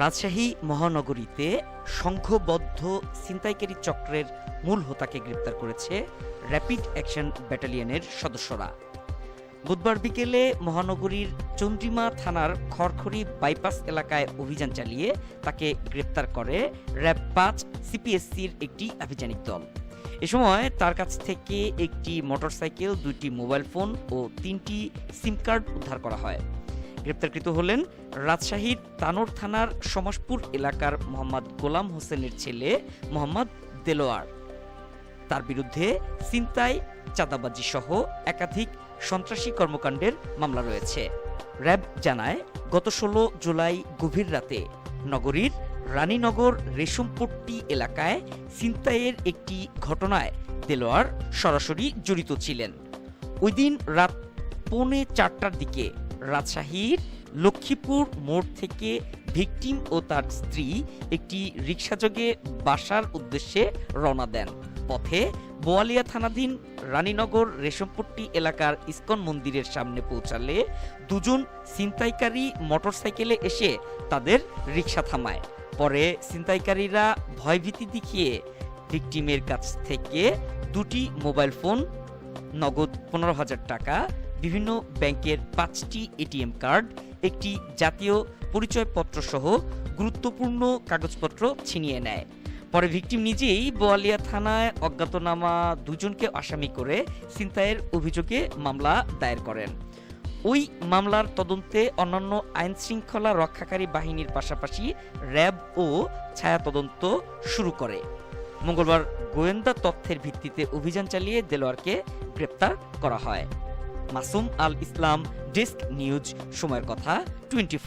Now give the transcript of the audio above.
রাজশাহী মহানগরীতে সংঘবদ্ধ ছিনতাইকারী চক্রের মূল হোতাকে গ্রেপ্তার করেছে র্যাপিড অ্যাকশন ব্যাটালিয়নের সদস্যরা। বুধবার বিকেলে মহানগরীর চন্দ্রিমা থানার খড়খড়ি বাইপাস এলাকায় অভিযান চালিয়ে তাকে গ্রেপ্তার করে র্যাব পাঁচ সিপিএসসির একটি আভিযানিক দল। এ সময় তার কাছ থেকে একটি মোটরসাইকেল, দুইটি মোবাইল ফোন ও তিনটি সিম কার্ড উদ্ধার করা হয়। গ্রেপ্তারকৃত হলেন রাজশাহীর তানোর থানার সমাজপুর এলাকার মোহাম্মদ গোলাম হোসেনের ছেলে মোহাম্মদ দেলোয়ার। তার বিরুদ্ধে ছিনতাই চাঁদাবাজি সহ একাধিক সন্ত্রাসী কর্মকাণ্ডের মামলা রয়েছে। র্যাব জানায়, গত ষোলো জুলাই গভীর রাতে নগরীর রানীনগর রেশমপট্টি এলাকায় ছিনতাইয়ের একটি ঘটনায় দেলোয়ার সরাসরি জড়িত ছিলেন। ওই দিন রাত পৌনে চারটার দিকে রাজশাহীর লক্ষ্মীপুর মোড় থেকে ভিকটিম ও তার স্ত্রী একটি রিক্সাযোগে বাসার উদ্দেশ্যে রওনা দেন। পথে বোয়ালিয়া থানাধীন রানীনগর রেশমপট্টি এলাকার ইস্কন মন্দিরের সামনে পৌঁছালে দুজন ছিনতাইকারী মোটরসাইকেলে এসে তাদের রিক্সা থামায়। পরে ছিনতাইকারীরা ভয়ভীতি দেখিয়ে ভিকটিমের কাছ থেকে দুটি মোবাইল ফোন, নগদ পনেরো হাজার টাকা বিভিন্ন ব্যাংকের পাঁচটি এটিএম কার্ড, একটি জাতীয় পরিচয়পত্র সহ গুরুত্বপূর্ণ কাগজপত্র ছিনিয়ে নেয়। পরে ভিকটিম নিজেই বোয়ালিয়া থানায় অজ্ঞাতনামা দুজনকে আসামি করে ছিনতাইয়ের অভিযোগে মামলা দায়ের করেন। ওই মামলার তদন্তে অন্যান্য আইন শৃঙ্খলা রক্ষাকারী বাহিনীর পাশাপাশি র্যাব ও ছায়া তদন্ত শুরু করে। মঙ্গলবার গোয়েন্দা তথ্যের ভিত্তিতে অভিযান চালিয়ে দেলোয়ারকে গ্রেপ্তার করা হয়। মাসুম আল ইসলাম ডেস্ক নিউজ সময়ের কথা টোয়েন্টি